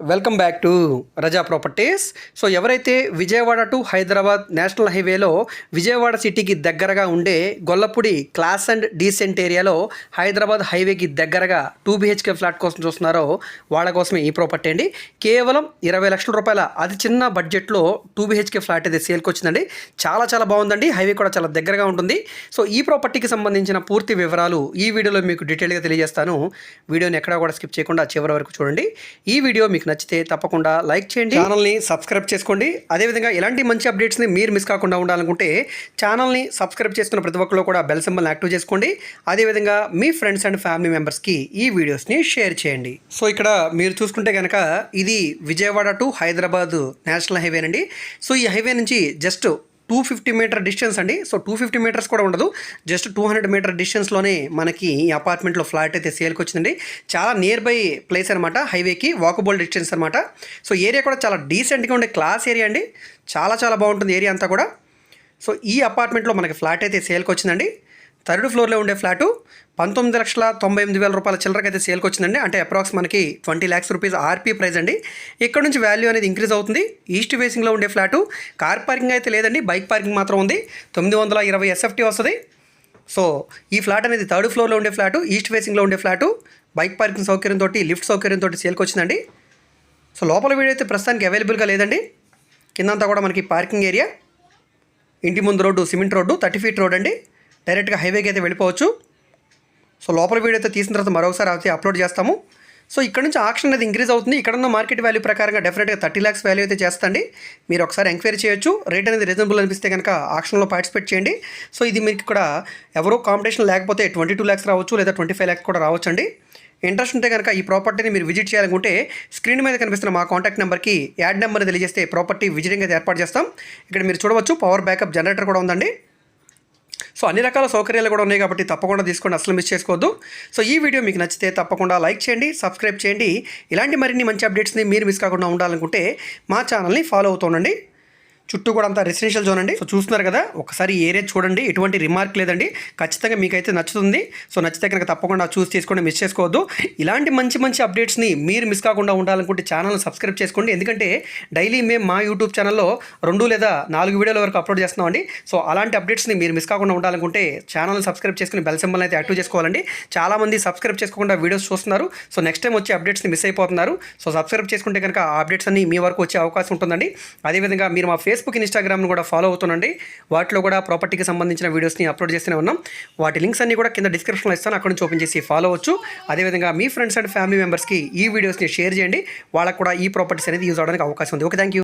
Welcome back to Raza Properties so ఎవరైతే Vijayawada to Hyderabad national హైవేలో విజయవాడ సిటీకి దగ్గరగా ఉండే గొల్లపూడి క్లాస్ అండ్ డీసెంట్ ఏరియాలో హైదరాబాద్ హైవేకి దగ్గరగా టూ బిహెచ్కే ఫ్లాట్ కోసం చూస్తున్నారో వాళ్ళ కోసమే ఈ ప్రాపర్టీ అండి. కేవలం ఇరవై లక్షల రూపాయల అతి చిన్న బడ్జెట్లో టూ బిహెచ్కే ఫ్లాట్ అయితే సేల్కి వచ్చిందండి. చాలా చాలా బాగుందండి. హైవే కూడా చాలా దగ్గరగా ఉంటుంది. సో ఈ ప్రాపర్టీకి సంబంధించిన పూర్తి వివరాలు ఈ వీడియోలో మీకు డీటెయిల్గా తెలియజేస్తాను. వీడియోని ఎక్కడా కూడా స్కిప్ చేయకుండా చివరి వరకు చూడండి. ఈ వీడియో మీకు నచ్చితే తప్పకుండా లైక్ చేయండి. ఛానల్ని సబ్స్క్రైబ్ చేసుకోండి. అదేవిధంగా ఇలాంటి మంచి అప్డేట్స్ని మీరు మిస్ కాకుండా ఉండాలనుకుంటే ఛానల్ని సబ్స్క్రైబ్ చేసుకున్న ప్రతి ఒక్కరు కూడా బెల్ సింబల్ని యాక్టివ్ చేసుకోండి. అదేవిధంగా మీ ఫ్రెండ్స్ అండ్ ఫ్యామిలీ మెంబర్స్కి ఈ వీడియోస్ని షేర్ చేయండి. సో ఇక్కడ మీరు చూసుకుంటే కనుక ఇది Vijayawada to Hyderabad national highway అండి సో ఈ హైవే నుంచి just two fifty meter distance అండి. సో టూ ఫిఫ్టీ మీటర్స్ కూడా ఉండదు. జస్ట్ టూ హండ్రెడ్ మీటర్ డిస్టెన్స్లోనే మనకి ఈ అపార్ట్మెంట్లో ఫ్లాట్ అయితే సేల్కి వచ్చిందండి. చాలా నియర్ బై ప్లేస్ అనమాట హైవేకి వాకబుల్ డిస్టెన్స్ అనమాట సో ఏరియా కూడా చాలా డీసెంట్గా ఉండే క్లాస్ ఏరియా అండి. చాలా చాలా బాగుంటుంది ఏరియా అంతా కూడా. సో ఈ అపార్ట్మెంట్లో మనకి ఫ్లాట్ అయితే సేల్కి వచ్చిందండి. థర్డ్ ఫ్లోర్లో ఉండే ఫ్లాటు పంతొమ్మిది లక్షల తొంభై ఎనిమిది వేల రూపాయల చిల్లరకి అయితే సేల్కి వచ్చిందండి. అంటే అప్రాక్స్ మనకి twenty lakhs rupees RP price అండి. ఇక్కడ నుంచి వాల్యూ అనేది ఇంక్రీజ్ అవుతుంది. ఈస్ట్ ఫేసింగ్లో ఉండే ఫ్లాటు కార్ పార్కింగ్ అయితే లేదండి. బైక్ పార్కింగ్ మాత్రం ఉంది. తొమ్మిది వందల ఇరవై ఎస్ఎఫ్టీ వస్తుంది. సో ఈ ఫ్లాట్ అనేది థర్డ్ ఫ్లోర్లో ఉండే ఫ్లాటు ఈస్ట్ ఫేసింగ్లో ఉండే ఫ్లాటు బైక్ పార్కింగ్ సౌకర్యంతో లిఫ్ట్ సౌకర్యంతో సేల్కి వచ్చిందండి. సో లోపల వీడియో అయితే ప్రస్తుతానికి అవైలబుల్గా లేదండి. కిందంతా కూడా మనకి పార్కింగ్ ఏరియా ఇంటి ముందు road cement road thirty feet road అండి. డైరెక్ట్గా హైవేకి అయితే వెళ్ళిపోవచ్చు. సో లోపల వీడియో అయితే తీసిన తర్వాత మరొకసారి అయితే అప్లోడ్ చేస్తాము. సో ఇక్కడ నుంచి ఆక్షన్ అనేది ఇంక్రీజ్ అవుతుంది. ఇక్కడ ఉన్న మార్కెట్ వాల్యూ ప్రకారంగా డెఫినెట్గా థర్టీ ల్యాక్స్ వాల్యూ అయితే చేస్తండి. మీరు ఒకసారి ఎంక్వైరీ చేయొచ్చు. రేట్ అనేది రీజనబుల్ అనిపిస్తే కనుక ఆక్షన్లో పార్టిసిపేట్ చేయండి. సో ఇది మీకు ఇక్కడ ఎవరో కాంపిటీషన్ లేకపోతే ట్వంటీ టూ ల్యాక్స్ రావచ్చు లేదా ట్వంటీ ఫైవ్ ల్యాక్స్ కూడా రావచ్చండి. ఇంట్రెస్ట్ ఉంటే కనుక ఈ ప్రాపర్టీని మీరు విజిట్ చేయాలనుకుంటే స్క్రీన్ మీద కనిపిస్తున్న మా కాంటాక్ట్ నెంబర్కి యాడ్ నెంబర్ తెలియజేస్తే ప్రాపర్టీ విజిటింగ్ అయితే ఏర్పాటు చేస్తాం. ఇక్కడ మీరు చూడవచ్చు పవర్ బ్యాకప్ జనరేటర్ కూడా ఉందండి. సో అన్ని రకాల సౌకర్యాలు కూడా ఉన్నాయి కాబట్టి తప్పకుండా తీసుకోండి అసలు మిస్ చేసుకోవద్దు. సో ఈ వీడియో మీకు నచ్చితే తప్పకుండా లైక్ చేయండి సబ్స్క్రైబ్ చేయండి. ఇలాంటి మరిన్ని మంచి అప్డేట్స్ని మీరు మిస్ కాకుండా ఉండాలనుకుంటే మా ఛానల్ని ఫాలో అవుతుండండి చుట్టూ కూడా అంతా రెసిడెన్షియల్ జోన్ అండి. సో చూస్తున్నారు కదా ఒకసారి ఏరియా చూడండి. ఎటువంటి రిమార్క్ లేదండి. ఖచ్చితంగా మీకైతే నచ్చుతుంది. సో నచ్చితే కనుక తప్పకుండా చూస్ చేసుకోండి మిస్ చేసుకోవద్దు. ఇలాంటి మంచి మంచి అప్డేట్స్ని మీరు మిస్ కాకుండా ఉండాలనుకుంటే ఛానల్ సబ్స్క్రైబ్ చేసుకోండి. ఎందుకంటే డైలీ మేము మా యూట్యూబ్ ఛానల్లో రెండు లేదా నాలుగు వీడియోల వరకు అప్లోడ్ చేస్తున్నామండి. సో అలాంటి అప్డేట్స్ని మీరు మిస్ కాకుండా ఉండాలనుకుంటే ఛానల్ సబ్స్క్రైబ్ చేసుకుని బెల్ సింబల్ అయితే యాక్టివ్ చేసుకోవాలండి. చాలామంది సబ్స్క్రైబ్ చేసుకోకుండా వీడియోస్ చూస్తున్నారు. సో నెక్స్ట్ టైం వచ్చే అప్డేట్స్ని మిస్ అయిపోతున్నారు. సో సబ్స్క్రైబ్ చేసుకుంటే కనుక ఆ అప్డేట్స్ అన్ని మీ వరకు వచ్చే అవకాశం ఉంటుందండి. అదేవిధంగా మీరు మా ఫేస్ ఫేస్బుక్ ఇన్స్టాగ్రామ్ను కూడా ఫాలో అవుతుండండి. వాటిలో కూడా ప్రాపర్టీకి సంబంధించిన వీడియోస్ని అప్లోడ్ చేస్తూనే ఉన్నాం. వాటి లింక్స్ అన్ని కూడా కింద డిస్క్రిప్షన్లో ఇస్తాను. అక్కడ నుంచి ఓపెన్ చేసి ఫాలో అవచ్చు అదేవిధంగా మీ ఫ్రెండ్స్ అండ్ ఫ్యామిలీ మెంబర్స్కి ఈ వీడియోస్ని షేర్ చేయండి. వాళ్ళకు కూడా ఈ ప్రాపర్టీస్ అనేది యూజ్ అవడానికి అవకాశం ఉంది. Okay thank you